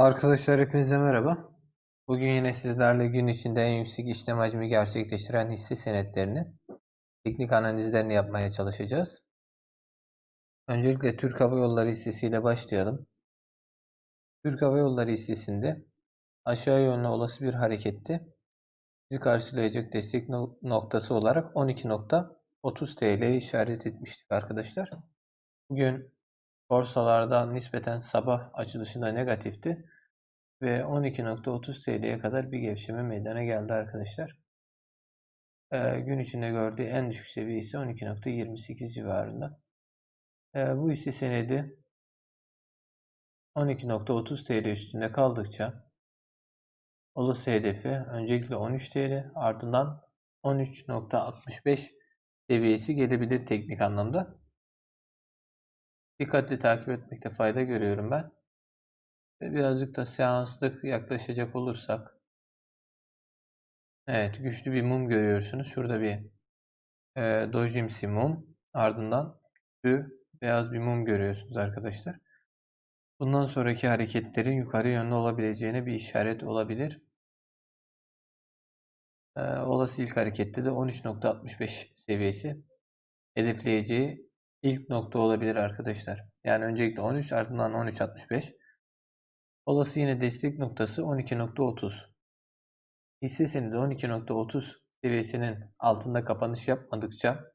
Arkadaşlar hepinize merhaba. Bugün yine sizlerle gün içinde en yüksek işlem hacmi gerçekleştiren hisse senetlerinin teknik analizlerini yapmaya çalışacağız. Öncelikle Türk Hava Yolları hissesiyle başlayalım. Türk Hava Yolları hissesinde aşağı yönlü olası bir harekette bizi karşılayacak destek no- noktası olarak 12.30 TL işaret etmiştik arkadaşlar. Bugün borsalarda nispeten sabah açılışında negatifti ve 12.30 TL'ye kadar bir gevşeme meydana geldi arkadaşlar. Ee, gün içinde gördüğü en düşük seviye ise 12.28 civarında. Ee, bu hisse senedi 12.30 TL üstünde kaldıkça olası hedefi öncelikle 13 TL ardından 13.65 seviyesi gelebilir teknik anlamda. Dikkatli takip etmekte fayda görüyorum ben. Ve birazcık da seanslık yaklaşacak olursak. Evet güçlü bir mum görüyorsunuz. Şurada bir e, dojimsi mum. Ardından güçlü beyaz bir mum görüyorsunuz arkadaşlar. Bundan sonraki hareketlerin yukarı yönlü olabileceğine bir işaret olabilir. E, olası ilk harekette de 13.65 seviyesi hedefleyeceği ilk nokta olabilir arkadaşlar. Yani öncelikle 13 ardından 13.65. Olası yine destek noktası 12.30. Hisse senedi 12.30 seviyesinin altında kapanış yapmadıkça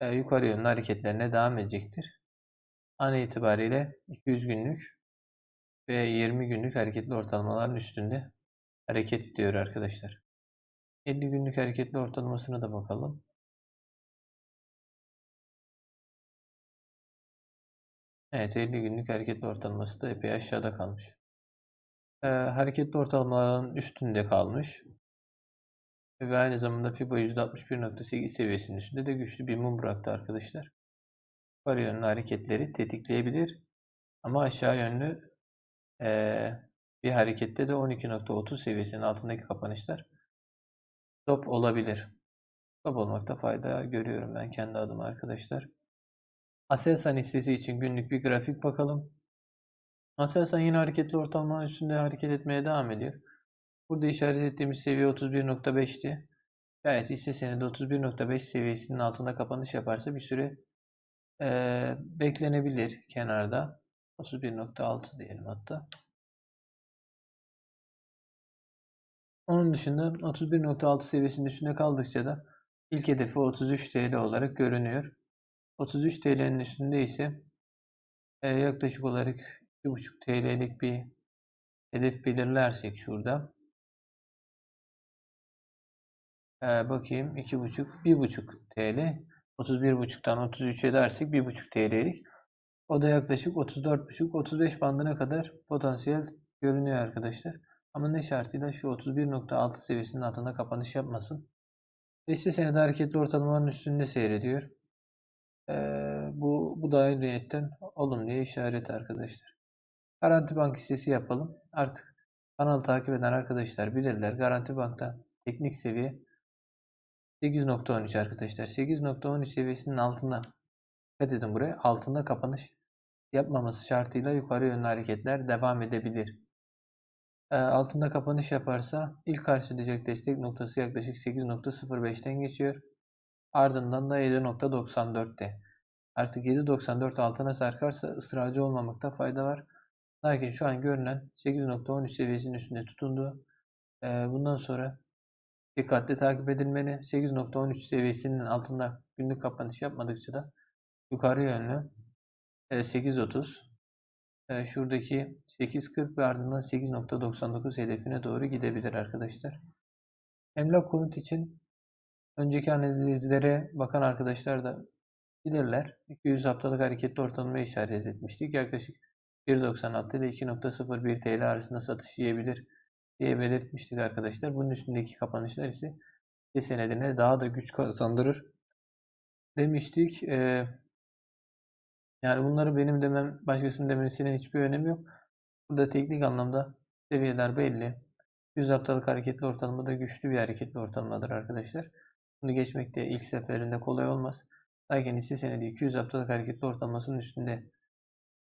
e, yukarı yönlü hareketlerine devam edecektir. An itibariyle 200 günlük ve 20 günlük hareketli ortalamaların üstünde hareket ediyor arkadaşlar. 50 günlük hareketli ortalamasına da bakalım. Evet 50 günlük hareketli ortalaması da epey aşağıda kalmış. Ee, hareketli ortalamaların üstünde kalmış. Ve aynı zamanda FIBO %61.8 seviyesinin üstünde de güçlü bir mum bıraktı arkadaşlar. Yukarı yönlü hareketleri tetikleyebilir. Ama aşağı yönlü ee, bir harekette de 12.30 seviyesinin altındaki kapanışlar stop olabilir. Stop olmakta fayda görüyorum ben kendi adıma arkadaşlar. Aselsan hissesi için günlük bir grafik bakalım. Aselsan yine hareketli ortalamanın üstünde hareket etmeye devam ediyor. Burada işaret ettiğimiz seviye 31.5'ti. Gayet hisse senedi 31.5 seviyesinin altında kapanış yaparsa bir süre ee, beklenebilir kenarda. 31.6 diyelim hatta. Onun dışında 31.6 seviyesinin üstünde kaldıkça da ilk hedefi 33 TL olarak görünüyor. 33 TL'nin üstünde ise e, yaklaşık olarak 2,5 TL'lik bir hedef belirlersek şurada e, bakayım 2,5 1,5 TL 31,5'tan 33 edersek 1,5 TL'lik o da yaklaşık 34,5-35 bandına kadar potansiyel görünüyor arkadaşlar. Ama ne şartıyla şu 31.6 seviyesinin altında kapanış yapmasın. Hisse senedi hareketli ortalamaların üstünde seyrediyor. Ee, bu, bu da ayrıyetten olumluya işaret arkadaşlar. Garanti Bank hissesi yapalım. Artık kanal takip eden arkadaşlar bilirler. Garanti Bank'ta teknik seviye 8.13 arkadaşlar. 8.13 seviyesinin altında dikkat edin buraya. Altında kapanış yapmaması şartıyla yukarı yönlü hareketler devam edebilir. Altında kapanış yaparsa ilk karşılayacak destek noktası yaklaşık 8.05'ten geçiyor. Ardından da 7.94'te. Artık 7.94 altına sarkarsa ısrarcı olmamakta fayda var. Lakin şu an görünen 8.13 seviyesinin üstünde tutundu. E, bundan sonra dikkatli takip edilmeli. 8.13 seviyesinin altında günlük kapanış yapmadıkça da yukarı yönlü e, 8.30 e, şuradaki 8.40 ve ardından 8.99 hedefine doğru gidebilir arkadaşlar. Emlak konut için önceki analizlere bakan arkadaşlar da bilirler. 200 haftalık hareketli ortalama işaret etmiştik. Yaklaşık 1.96 ile 2.01 TL arasında satış yiyebilir diye belirtmiştik arkadaşlar. Bunun üstündeki kapanışlar ise hisse senedine daha da güç kazandırır demiştik. Ee, yani bunları benim demem, başkasının demesinin hiçbir önemi yok. Burada teknik anlamda seviyeler belli. 100 haftalık hareketli ortalama da güçlü bir hareketli ortalamadır arkadaşlar. Bunu geçmek de ilk seferinde kolay olmaz. Lakin hisse senedi 200 haftalık hareketli ortalamasının üstünde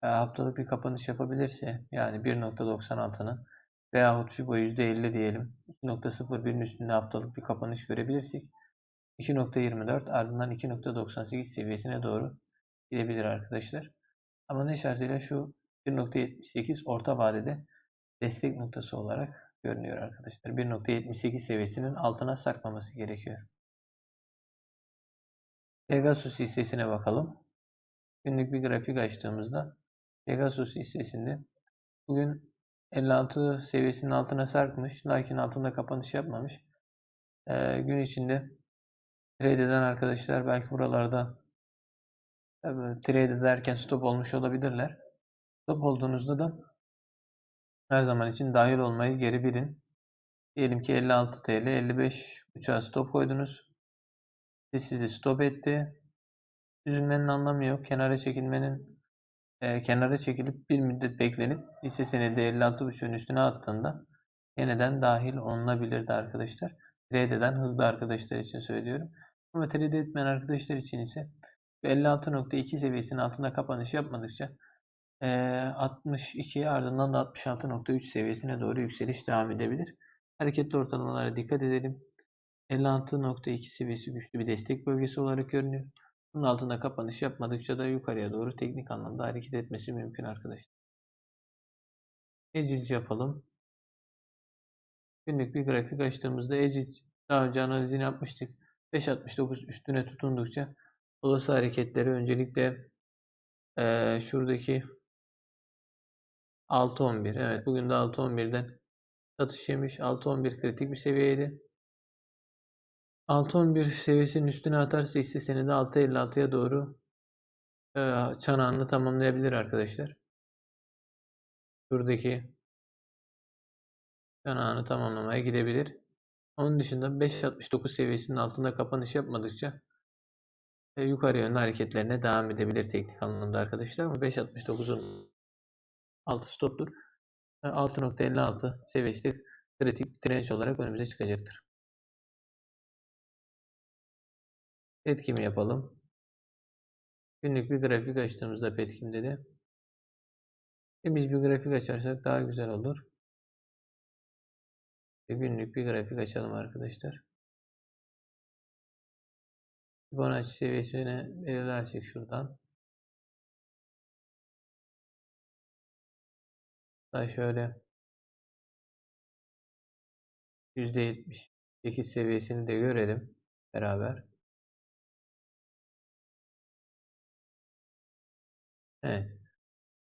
haftalık bir kapanış yapabilirse yani 1.96'nın veyahut FIBO %50 diyelim 2.01'in üstünde haftalık bir kapanış görebilirsek 2.24 ardından 2.98 seviyesine doğru gidebilir arkadaşlar. Ama ne şartıyla şu 1.78 orta vadede destek noktası olarak görünüyor arkadaşlar. 1.78 seviyesinin altına sarkmaması gerekiyor. Pegasus hissesine bakalım. Günlük bir grafik açtığımızda Pegasus hissesinde bugün 56 seviyesinin altına sarkmış. Lakin altında kapanış yapmamış. Ee, gün içinde trade eden arkadaşlar belki buralarda tabii, trade ederken stop olmuş olabilirler. Stop olduğunuzda da her zaman için dahil olmayı geri bilin. Diyelim ki 56 TL 55 uçağa stop koydunuz. Ve sizi stop etti. Üzülmenin anlamı yok. Kenara çekilmenin e, kenara çekilip bir müddet beklenip hisse senedi 56.5'ün üstüne attığında yeniden dahil olunabilirdi arkadaşlar. Trade eden hızlı arkadaşlar için söylüyorum. Ama trade etmeyen arkadaşlar için ise 56.2 seviyesinin altında kapanış yapmadıkça e, 62 ardından da 66.3 seviyesine doğru yükseliş devam edebilir. Hareketli ortalamalara dikkat edelim. 56.2 seviyesi güçlü bir destek bölgesi olarak görünüyor. Bunun altında kapanış yapmadıkça da yukarıya doğru teknik anlamda hareket etmesi mümkün arkadaşlar. Ecilci yapalım. Günlük bir grafik açtığımızda Ecilci daha önce analizini yapmıştık. 5.69 üstüne tutundukça olası hareketleri öncelikle e, şuradaki 6.11 evet bugün de 6.11'den satış yemiş. 6.11 kritik bir seviyeydi. 6.11 seviyesinin üstüne atarsa hisse senedi 6.56'ya doğru e, çanağını tamamlayabilir arkadaşlar. Buradaki çanağını tamamlamaya gidebilir. Onun dışında 5.69 seviyesinin altında kapanış yapmadıkça e, yukarı yönlü hareketlerine devam edebilir teknik anlamda arkadaşlar. Ama 5.69'un altı stoptur. 6.56 seviyesi kritik direnç olarak önümüze çıkacaktır. Petkimi yapalım. Günlük bir grafik açtığımızda Petkim'de de temiz bir grafik açarsak daha güzel olur. Günlük bir grafik açalım arkadaşlar. Fibonacci seviyesini belirlersek şuradan. Daha şöyle %78 seviyesini de görelim beraber. Evet.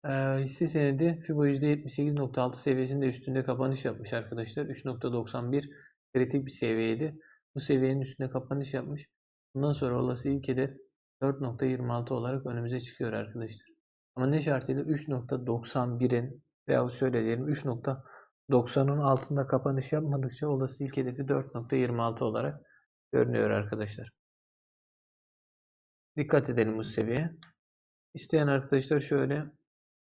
Ee, hisse senedi FIBO %78.6 seviyesinde üstünde kapanış yapmış arkadaşlar. 3.91 kritik bir seviyeydi. Bu seviyenin üstünde kapanış yapmış. Bundan sonra olası ilk hedef 4.26 olarak önümüze çıkıyor arkadaşlar. Ama ne şartıyla 3.91'in veya şöyle diyelim 3.90'ın altında kapanış yapmadıkça olası ilk hedefi 4.26 olarak görünüyor arkadaşlar. Dikkat edelim bu seviyeye. İsteyen arkadaşlar şöyle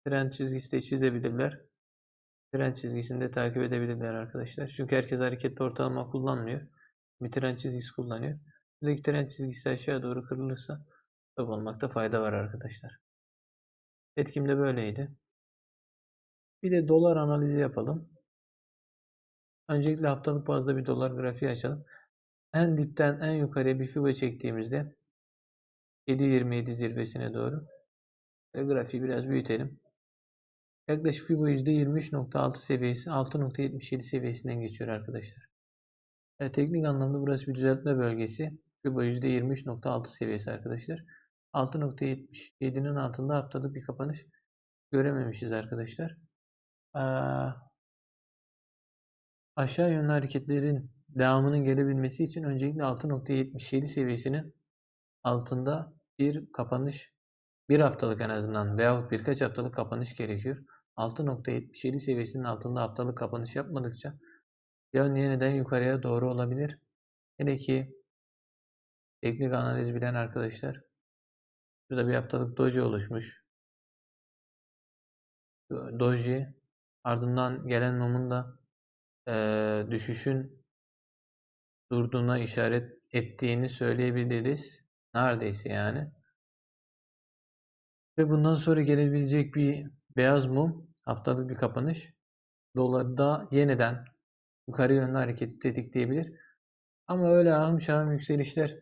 trend çizgisi de çizebilirler. Trend çizgisini de takip edebilirler arkadaşlar. Çünkü herkes hareketli ortalama kullanmıyor. Bir trend çizgisi kullanıyor. Buradaki trend çizgisi aşağı doğru kırılırsa stop olmakta fayda var arkadaşlar. Etkim de böyleydi. Bir de dolar analizi yapalım. Öncelikle haftalık bazda bir dolar grafiği açalım. En dipten en yukarıya bir fibo çektiğimizde 7.27 zirvesine doğru ve grafiği biraz büyütelim. Yaklaşık FIBO %23.6 seviyesi 6.77 seviyesinden geçiyor arkadaşlar. Yani teknik anlamda burası bir düzeltme bölgesi. FIBO %23.6 seviyesi arkadaşlar. 6.77'nin altında haftalık bir kapanış görememişiz arkadaşlar. Ee, aşağı yönlü hareketlerin devamının gelebilmesi için öncelikle 6.77 seviyesinin altında bir kapanış bir haftalık en azından veyahut birkaç haftalık kapanış gerekiyor. 6.77 seviyesinin altında haftalık kapanış yapmadıkça yön yeniden yukarıya doğru olabilir. Hele ki teknik analiz bilen arkadaşlar burada bir haftalık doji oluşmuş. Doji ardından gelen mumun da e, düşüşün durduğuna işaret ettiğini söyleyebiliriz. Neredeyse yani. Ve bundan sonra gelebilecek bir beyaz mum haftalık bir kapanış. Dolarda yeniden yukarı yönlü hareketi tetikleyebilir. Ama öyle ahım şahım yükselişler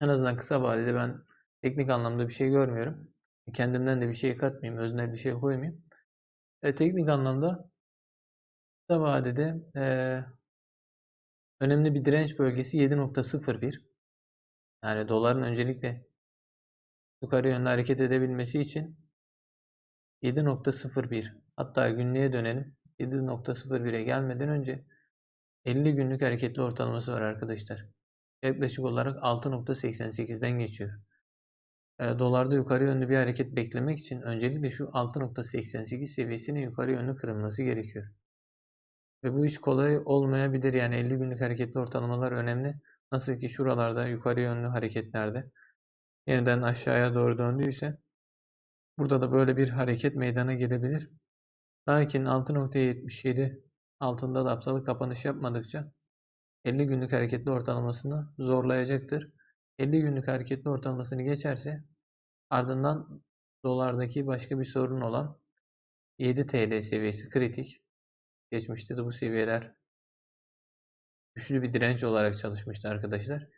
en azından kısa vadede ben teknik anlamda bir şey görmüyorum. Kendimden de bir şey katmayayım, öznel bir şey koymayayım. E, teknik anlamda kısa vadede e, önemli bir direnç bölgesi 7.01. Yani doların öncelikle yukarı yönlü hareket edebilmesi için 7.01 hatta günlüğe dönelim. 7.01'e gelmeden önce 50 günlük hareketli ortalaması var arkadaşlar. Yaklaşık olarak 6.88'den geçiyor. E, dolarda yukarı yönlü bir hareket beklemek için öncelikle şu 6.88 seviyesinin yukarı yönlü kırılması gerekiyor. Ve bu iş kolay olmayabilir. Yani 50 günlük hareketli ortalamalar önemli. Nasıl ki şuralarda yukarı yönlü hareketlerde yeniden aşağıya doğru döndüyse burada da böyle bir hareket meydana gelebilir. Lakin 6.77 altında da haftalık kapanış yapmadıkça 50 günlük hareketli ortalamasını zorlayacaktır. 50 günlük hareketli ortalamasını geçerse ardından dolardaki başka bir sorun olan 7 TL seviyesi kritik. Geçmişte de bu seviyeler güçlü bir direnç olarak çalışmıştı arkadaşlar.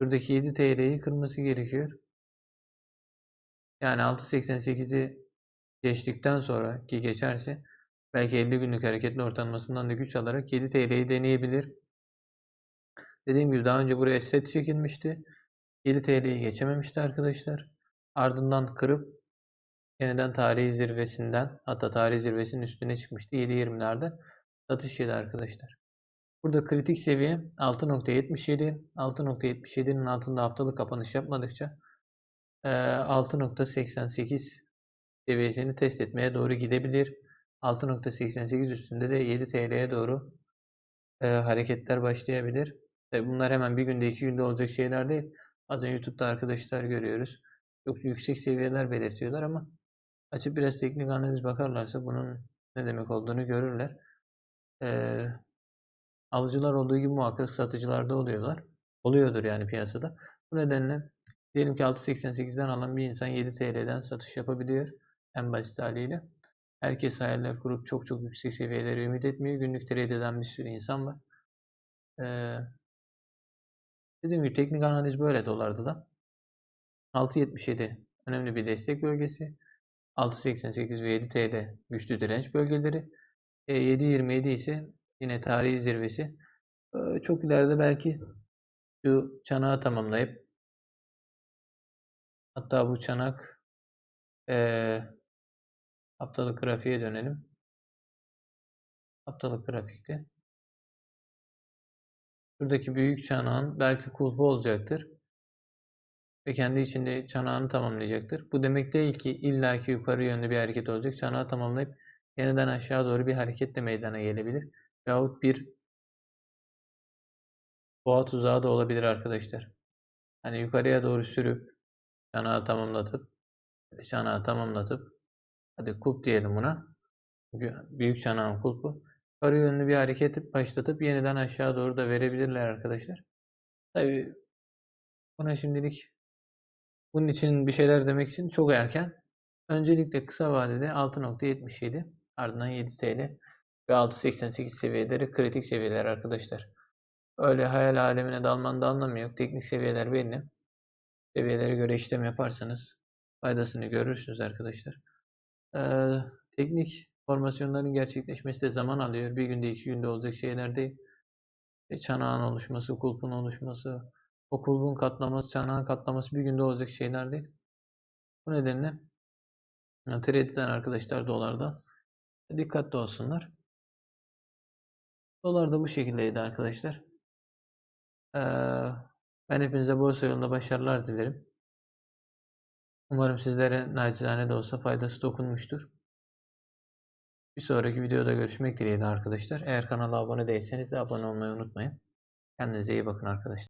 Buradaki 7 TL'yi kırması gerekiyor. Yani 6.88'i geçtikten sonra ki geçerse belki 50 günlük hareketli ortalamasından da güç alarak 7 TL'yi deneyebilir. Dediğim gibi daha önce buraya set çekilmişti. 7 TL'yi geçememişti arkadaşlar. Ardından kırıp yeniden tarihi zirvesinden hatta tarihi zirvesinin üstüne çıkmıştı. 7.20'lerde satış yedi arkadaşlar. Burada kritik seviye 6.77. 6.77'nin altında haftalık kapanış yapmadıkça 6.88 seviyesini test etmeye doğru gidebilir. 6.88 üstünde de 7 TL'ye doğru e, hareketler başlayabilir. Tabi bunlar hemen bir günde iki günde olacak şeyler değil. Bazen YouTube'da arkadaşlar görüyoruz. Çok yüksek seviyeler belirtiyorlar ama açıp biraz teknik analiz bakarlarsa bunun ne demek olduğunu görürler. Ee, alıcılar olduğu gibi muhakkak satıcılar da oluyorlar. Oluyordur yani piyasada. Bu nedenle diyelim ki 6.88'den alan bir insan 7 TL'den satış yapabiliyor. En basit haliyle. Herkes hayaller kurup çok çok yüksek seviyelere ümit etmiyor. Günlük trade bir sürü insan var. Ee, dediğim gibi teknik analiz böyle dolarda da. 6.77 önemli bir destek bölgesi. 6.88 ve 7 TL güçlü direnç bölgeleri. E, 7.27 ise yine tarihi zirvesi. E, çok ileride belki şu çanağı tamamlayıp hatta bu çanak e, haftalık grafiğe dönelim. Haftalık grafikte. Buradaki büyük çanağın belki kulpu olacaktır ve kendi içinde çanağını tamamlayacaktır. Bu demek değil ki illaki yukarı yönlü bir hareket olacak. Çanağı tamamlayıp yeniden aşağı doğru bir hareket de meydana gelebilir. Yahut bir boğa tuzağı da olabilir arkadaşlar. Hani yukarıya doğru sürüp çanağı tamamlatıp çanağı tamamlatıp hadi kulp diyelim buna. Büyük çanağın kulpu. Yukarı yönlü bir hareket başlatıp yeniden aşağı doğru da verebilirler arkadaşlar. Tabi buna şimdilik bunun için bir şeyler demek için çok erken. Öncelikle kısa vadede 6.77 ardından 7 TL ve 6.88 seviyeleri kritik seviyeler arkadaşlar. Öyle hayal alemine dalman da anlamı yok. Teknik seviyeler belli. Seviyelere göre işlem yaparsanız faydasını görürsünüz arkadaşlar. Ee, teknik formasyonların gerçekleşmesi de zaman alıyor. Bir günde iki günde olacak şeyler değil. E, çanağın oluşması, kulpun oluşması, o kulbun katlaması, çanağın katlaması bir günde olacak şeyler değil. Bu nedenle yani trade eden arkadaşlar dolarda dikkatli olsunlar. Dolar da bu şekildeydi arkadaşlar. Ben hepinize borsa yolunda başarılar dilerim. Umarım sizlere nacizane de olsa faydası dokunmuştur. Bir sonraki videoda görüşmek dileğiyle arkadaşlar. Eğer kanala abone değilseniz de abone olmayı unutmayın. Kendinize iyi bakın arkadaşlar.